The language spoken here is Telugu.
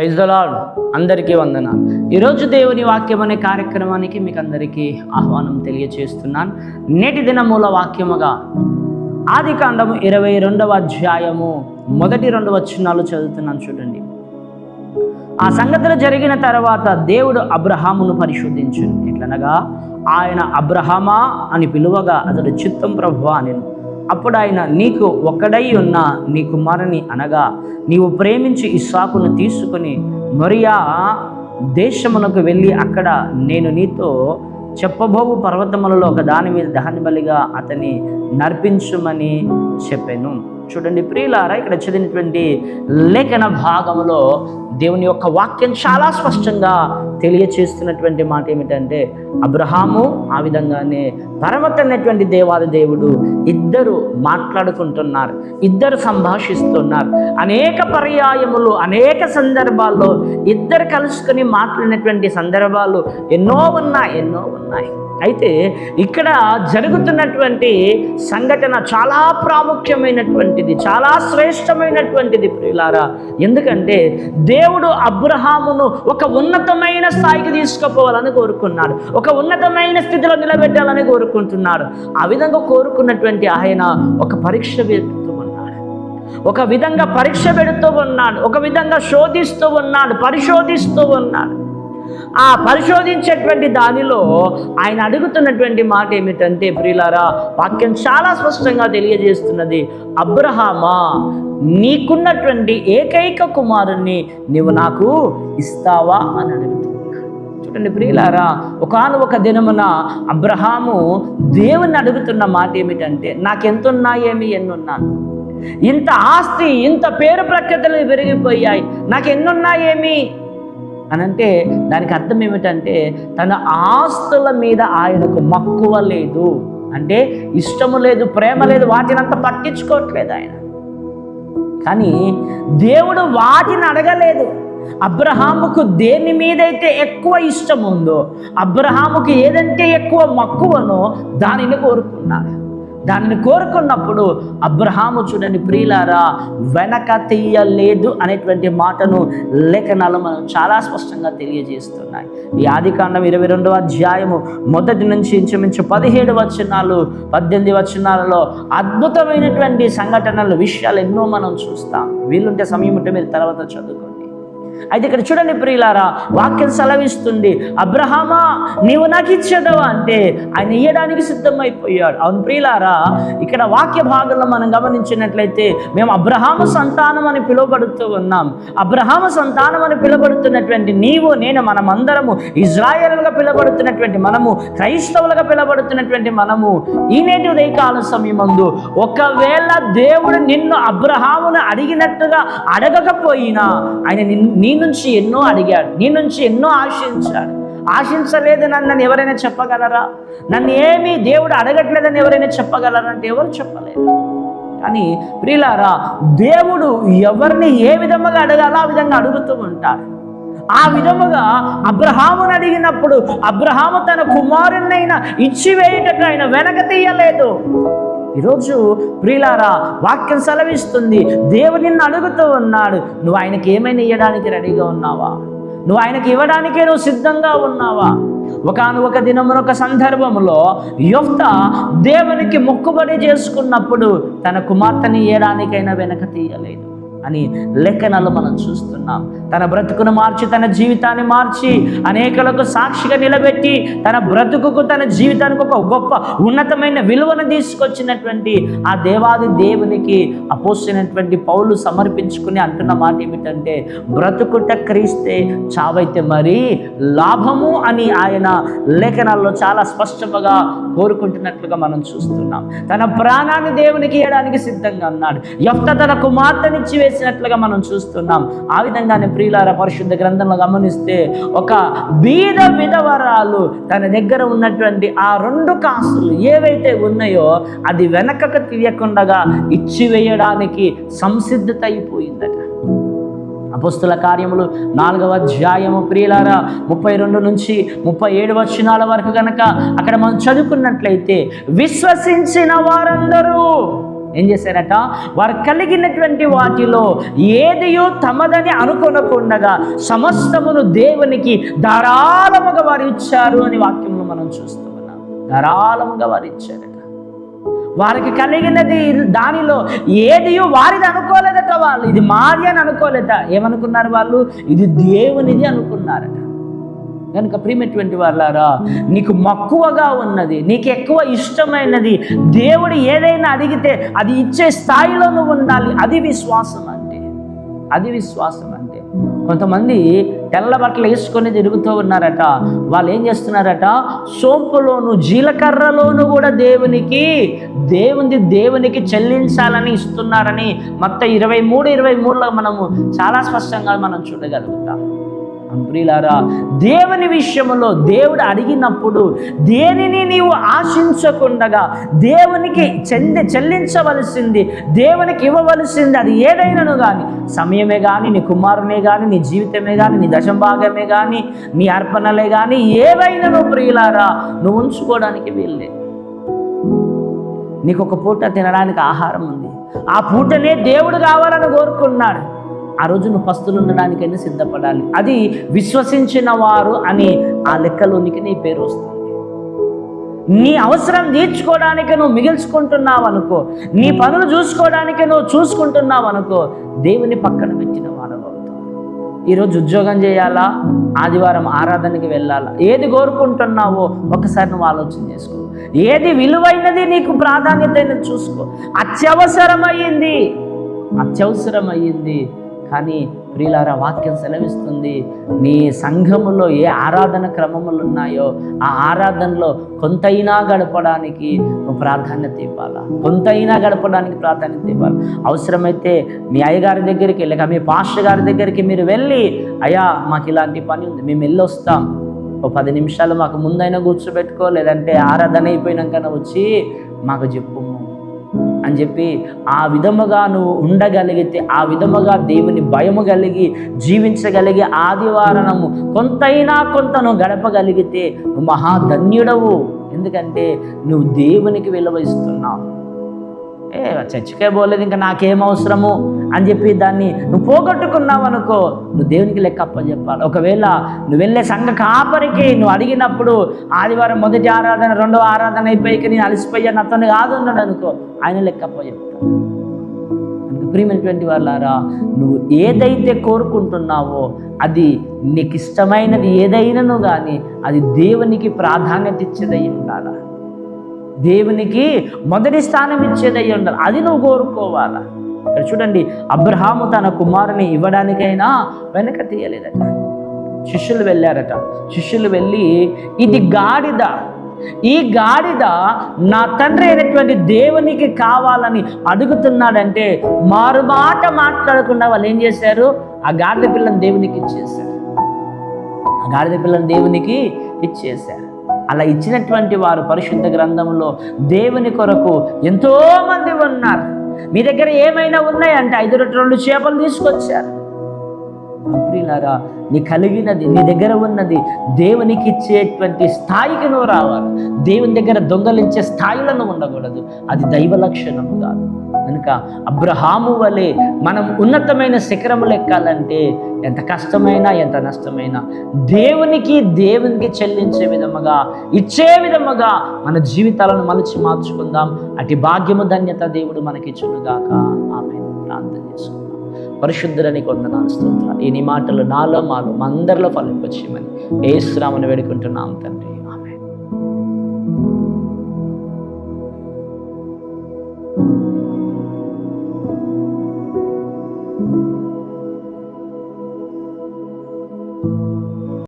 ప్రైజ్ దలాడ్ అందరికీ వందన ఈరోజు దేవుని వాక్యం అనే కార్యక్రమానికి మీకు అందరికీ ఆహ్వానం తెలియచేస్తున్నాను. నేటి దినమూల వాక్యముగా ఆది కాండము ఇరవై రెండవ అధ్యాయము మొదటి రెండు వచనాలు చదువుతున్నాను చూడండి. ఆ సంగతులు జరిగిన తర్వాత దేవుడు అబ్రహామును పరిశోధించును. ఎట్లనగా ఆయన అబ్రహమా అని పిలువగా అతడు చిత్తం ప్రభు నేను అప్పుడు ఆయన నీకు ఒక్కడై ఉన్న నీ కుమారుని అనగా నీవు ప్రేమించి ఇస్సాకును తీసుకుని మరియా దేశమునకు వెళ్ళి అక్కడ నేను నీతో చెప్పబోవు పర్వతములలో ఒక దాని మీద దహన బలిగా అతని నర్పించుమని చెప్పాను. చూడండి ప్రియులారా ఇక్కడ చదివినటువంటి లేఖన భాగంలో దేవుని యొక్క వాక్యం చాలా స్పష్టంగా తెలియచేస్తున్నటువంటి మాట ఏమిటంటే అబ్రహాము ఆ విధంగానే పరమతమైనటువంటి దేవాది దేవుడు ఇద్దరు మాట్లాడుకుంటున్నారు ఇద్దరు సంభాషిస్తున్నారు. అనేక పర్యాయములు అనేక సందర్భాల్లో ఇద్దరు కలుసుకొని మాట్లాడినటువంటి సందర్భాలు ఎన్నో ఉన్నాయి ఎన్నో ఉన్నాయి. అయితే ఇక్కడ జరుగుతున్నటువంటి సంఘటన చాలా ప్రాముఖ్యమైనటువంటిది చాలా శ్రేష్టమైనటువంటిది ప్రియులారా. ఎందుకంటే దేవుడు అబ్రహామును ఒక ఉన్నతమైన స్థాయికి తీసుకుపోవాలని కోరుకున్నాడు. ఒక ఉన్నతమైన స్థితిలో నిలబెట్టాలని కోరుకుంటున్నాడు. ఆ విధంగా కోరుకున్నటువంటి ఆయన ఒక పరీక్ష పెడుతూ ఉన్నాడు. ఒక విధంగా పరీక్ష పెడుతూ ఉన్నాడు. ఒక విధంగా శోధిస్తూ ఉన్నాడు పరిశోధిస్తూ ఉన్నాడు. ఆ పరిశోధించేటువంటి దానిలో ఆయన అడుగుతున్నటువంటి మాట ఏమిటంటే ప్రియులారా వాక్యం చాలా స్పష్టంగా తెలియజేస్తున్నది. అబ్రహామా నీకున్నటువంటి ఏకైక కుమారుణ్ణి నీవు నాకు ఇస్తావా అని అడుగుతున్నాడు చూడండి ప్రియులారా ఒకనొక దినమున అబ్రహాము దేవుని అడుగుతున్న మాట ఏమిటంటే నాకెంతున్నాయేమి ఎన్నున్నాను? ఇంత ఆస్తి ఇంత పేరు ప్రఖ్యాతలు పెరిగిపోయాయి నాకు ఎన్నున్నాయేమి అని అంటే దానికి అర్థం ఏమిటంటే తన ఆస్తుల మీద ఆయనకు మక్కువ లేదు. అంటే ఇష్టము లేదు ప్రేమ లేదు వాటిని అంత పట్టించుకోవట్లేదు ఆయన. కానీ దేవుడు వాటిని అడగలేదు. అబ్రహాముకు దేని మీదైతే ఎక్కువ ఇష్టం ఉందో అబ్రహాముకు ఏదంటే ఎక్కువ మక్కువనో దానిని కోరుకున్నాడు. దానిని కోరుకున్నప్పుడు అబ్రహాము చూడని ప్రియులారా వెనక తీయలేదు అనేటువంటి మాటను లేఖనాలు మనం చాలా స్పష్టంగా తెలియజేస్తున్నాయి. ఈ ఆదికాండం ఇరవై రెండవ అధ్యాయము మొదటి నుంచి ఇంచుమించు పదిహేడు వచనాలు పద్దెనిమిది వచనాలలో అద్భుతమైనటువంటి సంఘటనలు విషయాలు ఎన్నో మనం చూస్తాం. వీలుంటే సమయం ఉంటే మీరు తర్వాత చదువుకోండి. అయితే ఇక్కడ చూడండి ప్రియులారా వాక్యం సెలవిస్తుంది అబ్రహామా నీవు నాకు ఇచ్చేదవా? అంటే ఆయన ఇయ్యడానికి సిద్ధమైపోయాడు. అవును ప్రియులారా ఇక్కడ వాక్య భాగంలో మనం గమనించినట్లయితే మేము అబ్రహాము సంతానం అని పిలువబడుతూ ఉన్నాం. అబ్రహాము సంతానం అని పిలువబడుతున్నటువంటి నీవు నేను మనమందరము ఇజ్రాయేలుగా పిలువబడుతున్నటువంటి మనము క్రైస్తవులుగా పిలువబడుతున్నటువంటి మనము ఈ నేటి ఉదయకాల సమయమందు ఒకవేళ దేవుడు నిన్ను అబ్రహామును అడిగినట్టుగా అడగకపోయినా ఆయన నిన్- నీ నుంచి ఎన్నో అడిగాడు నీ నుంచి ఎన్నో ఆశించాడు. ఆశించలేదు నన్ను ఎవరైనా చెప్పగలరా? నన్ను ఏమీ దేవుడు అడగట్లేదని ఎవరైనా చెప్పగలరా అంటే ఎవరు చెప్పలేరు. కానీ ప్రియులారా దేవుడు ఎవరిని ఏ విధముగా అడగాలో ఆ విధంగా అడుగుతూ ఉంటాడు. ఆ విధముగా అబ్రహామును అడిగినప్పుడు అబ్రహాము తన కుమారుణ్ణైనా ఇచ్చివేయుటకు ఆయన వెనక తీయలేదు. ఈరోజు ప్రియులారా వాక్యం సెలవిస్తుంది. దేవుడు నిన్ను అడుగుతూ ఉన్నాడు నువ్వు ఆయనకి ఏమైనా ఇవ్వడానికి రెడీగా ఉన్నావా? నువ్వు ఆయనకి ఇవ్వడానికే నువ్వు సిద్ధంగా ఉన్నావా? ఒకనొక దినమున ఒక సందర్భంలో యువత దేవునికి మొక్కుబడి చేసుకున్నప్పుడు తన కుమార్తెని ఇవ్వడానికైనా వెనక తీయలేదు. అని లేఖనాలు మనం చూస్తున్నాం. తన బ్రతుకును మార్చి తన జీవితాన్ని మార్చి అనేకులకు సాక్షిగా నిలబెట్టి తన బ్రతుకుకు తన జీవితానికి ఒక గొప్ప ఉన్నతమైన విలువను తీసుకొచ్చినటువంటి ఆ దేవాది దేవునికి అపోసినటువంటి పౌలు సమర్పించుకుని అంటున్న మాట ఏమిటంటే బ్రతుకుట క్రీస్తే చావైతే మరి లాభము అని ఆయన లేఖనాల్లో చాలా స్పష్టంగా కోరుకుంటున్నట్లుగా మనం చూస్తున్నాం. తన ప్రాణాన్ని దేవునికి ఇవ్వడానికి సిద్ధంగా ఉన్నాడు. యొఫ్త తన కుమార్తెనిచ్చి వేసినట్లుగా మనం చూస్తున్నాం. ఆ విధంగానే ప్రియులార పరిశుద్ధ గ్రంథంలో గమనిస్తే ఒక బీద విధవరాలు తన దగ్గర ఉన్నటువంటి ఆ రెండు కాసులు ఏవైతే ఉన్నాయో అది వెనకకు తీయకుండా ఇచ్చివేయడానికి సంసిద్ధత అయిపోయిందట అపుస్తుల కార్యములు నాలుగవ అధ్యాయము ప్రియులారా ముప్పై రెండు నుంచి ముప్పై ఏడు వచనాల వరకు కనుక అక్కడ మనం చదువుకున్నట్లయితే విశ్వసించిన వారందరూ ఏం చేశారట? వారు కలిగినటువంటి వాటిలో ఏదియో తమదని అనుకొనకుండగా సమస్తమును దేవునికి ధారాళముగా వారు ఇచ్చారు అని వాక్యంలో మనం చూస్తూ ఉన్నాం. ధారాళముగా వారు ఇచ్చారట. వారికి కలిగినది దానిలో ఏదియో వారిది అనుకోలేదట వాళ్ళు. ఇది మాది అని అనుకోలేట ఏమనుకున్నారు వాళ్ళు? ఇది దేవునిది అనుకున్నారట. కనుక ప్రియమైనటువంటి వాళ్ళారా నీకు మక్కువగా ఉన్నది నీకు ఎక్కువ ఇష్టమైనది దేవుడు ఏదైనా అడిగితే అది ఇచ్చే స్థాయిలో నువ్వు ఉండాలి అది విశ్వాసం అంటే. అది విశ్వాసం అంటే. కొంతమంది తెల్ల బట్టలు వేసుకొని తిరుగుతూ ఉన్నారట. వాళ్ళు ఏం చేస్తున్నారట? సోంపులోను జీలకర్రలోను కూడా దేవునికి దేవుని దేవునికి చెల్లించాలని ఇస్తున్నారని మొత్తం ఇరవై మూడు ఇరవై మూడులో మనము చాలా స్పష్టంగా మనం చూడగలుగుతాం. ప్రియులారా దేవుని విషయంలో దేవుడు అడిగినప్పుడు దేనిని నీవు ఆశించకుండగా దేవునికి చెంది చెల్లించవలసింది దేవునికి ఇవ్వవలసింది అది ఏదైనాను కానీ సమయమే కానీ నీ కుమారునే కానీ నీ జీవితమే కానీ నీ దశంభాగమే కానీ నీ అర్పణలే కానీ ఏవైనాను ప్రియులారా నువ్వు ఉంచుకోవడానికి వీళ్ళే నీకు ఒక పూట తినడానికి ఆహారం ఉంది. ఆ పూటనే దేవుడు కావాలని కోరుకున్నాడు. ఆ రోజు నువ్వు పస్తులు ఉండడానికైనా సిద్ధపడాలి. అది విశ్వసించిన వారు అని ఆ లెక్కలోనికి నీ పేరు వస్తుంది. నీ అవసరం తీర్చుకోవడానికి నువ్వు మిగిల్చుకుంటున్నావు అనుకో నీ పనులు చూసుకోవడానికి నువ్వు చూసుకుంటున్నావు అనుకో దేవుని పక్కన పెట్టిన వాడవు ఈరోజు ఉద్యోగం చేయాలా? ఆదివారం ఆరాధనకి వెళ్ళాలా? ఏది కోరుకుంటున్నావో ఒకసారి నువ్వు ఆలోచన చేసుకో. ఏది విలువైనది నీకు ప్రాధాన్యత చూసుకో. అత్యవసరమైంది. అత్యవసరమైంది. కానీ ప్రియులారా వాక్యం సెలవిస్తుంది. నీ సంఘములో ఏ ఆరాధన క్రమములు ఉన్నాయో ఆ ఆరాధనలో కొంతైనా గడపడానికి ప్రాధాన్యత ఇవ్వాలా? కొంతైనా గడపడానికి ప్రాధాన్యత ఇవ్వాలి? అవసరమైతే మీ అయ్యగారి దగ్గరికి లేక మీ పాస్టర్ గారి దగ్గరికి మీరు వెళ్ళి అయ్యా మాకు ఇలాంటి పని ఉంది మేము వెళ్ళి వస్తాం ఓ పది నిమిషాలు మాకు ముందైనా కూర్చోబెట్టుకో లేదంటే ఆరాధన అయిపోయినాక వచ్చి మాకు చెప్పు అని చెప్పి ఆ విధముగా నువ్వు ఉండగలిగితే ఆ విధముగా దేవుని భయము కలిగి జీవించగలిగే ఆదివారణము కొంతైనా కొంత నువ్వు గడపగలిగితే నువ్వు మహాధన్యుడవు ఎందుకంటే నువ్వు దేవునికి విలువ ఇస్తున్నావు. ఏ చర్చికే పోలేదు ఇంకా నాకేం అవసరము అని చెప్పి దాన్ని నువ్వు పోగొట్టుకున్నావు అనుకో నువ్వు దేవునికి లెక్క చెప్పాలి. ఒకవేళ నువ్వు వెళ్ళే సంఘ కాపరికి నువ్వు అడిగినప్పుడు ఆదివారం మొదటి ఆరాధన రెండో ఆరాధన అయిపోయి నేను అలసిపోయా నాతో కాదు అనుకో ఆయన లెక్క చెప్తాను ప్రియమైనటువంటి వాళ్ళారా నువ్వు ఏదైతే కోరుకుంటున్నావో అది నీకు ఇష్టమైనది ఏదైనాను కానీ అది దేవునికి ప్రాధాన్యత ఇచ్చేదై ఉండాలా? దేవునికి మొదటి స్థానం ఇచ్చేదై ఉండాలి. అది నువ్వు కోరుకోవాలా? ఇక్కడ చూడండి అబ్రహాము తన కుమారుని ఇవ్వడానికైనా వెనక తీయలేదట. శిష్యులు వెళ్ళారట. శిష్యులు వెళ్ళి ఇది గాడిద. ఈ గాడిద నా తండ్రి అయినటువంటి దేవునికి కావాలని అడుగుతున్నాడంటే మారుమాట మాట్లాడకుండా వాళ్ళు ఏం చేశారు? ఆ గాడిద పిల్లని దేవునికి ఇచ్చేశారు. ఆ గాడిద పిల్లని దేవునికి ఇచ్చేశారు. అలా ఇచ్చినటువంటి వారు పరిశుద్ధ గ్రంథంలో దేవుని కొరకు ఎంతో మంది ఉన్నారు. మీ దగ్గర ఏమైనా ఉన్నాయంటే ఐదు రెండు చేపలు తీసుకొచ్చారు. ప్రియులారా నీ కలిగినది నీ దగ్గర ఉన్నది దేవునికి ఇచ్చేటువంటి స్థాయికి నువ్వు రావాలి. దేవుని దగ్గర దొంగలించే స్థాయిలో నువ్వు ఉండకూడదు. అది దైవ లక్షణము కాదు. కనుక అబ్రహాము వలె మనం ఉన్నతమైన శిఖరములు ఎక్కాలంటే ఎంత కష్టమైనా ఎంత నష్టమైనా దేవునికి దేవునికి చెల్లించే విధముగా ఇచ్చే విధముగా మన జీవితాలను మలచి మార్చుకుందాం. అటు భాగ్యము ధన్యత దేవుడు మనకిచ్చునుగాక. ఆమె ప్రార్థన చేసుకుందాం. పరిశుద్ధులని కొందనాలు స్తోత్రాలు. ఈ మాటలు నాలో మాలో మా అందరిలో ఫలింపచేయమని ఏ శ్రామను వేడుకుంటున్నాం తండ్రి.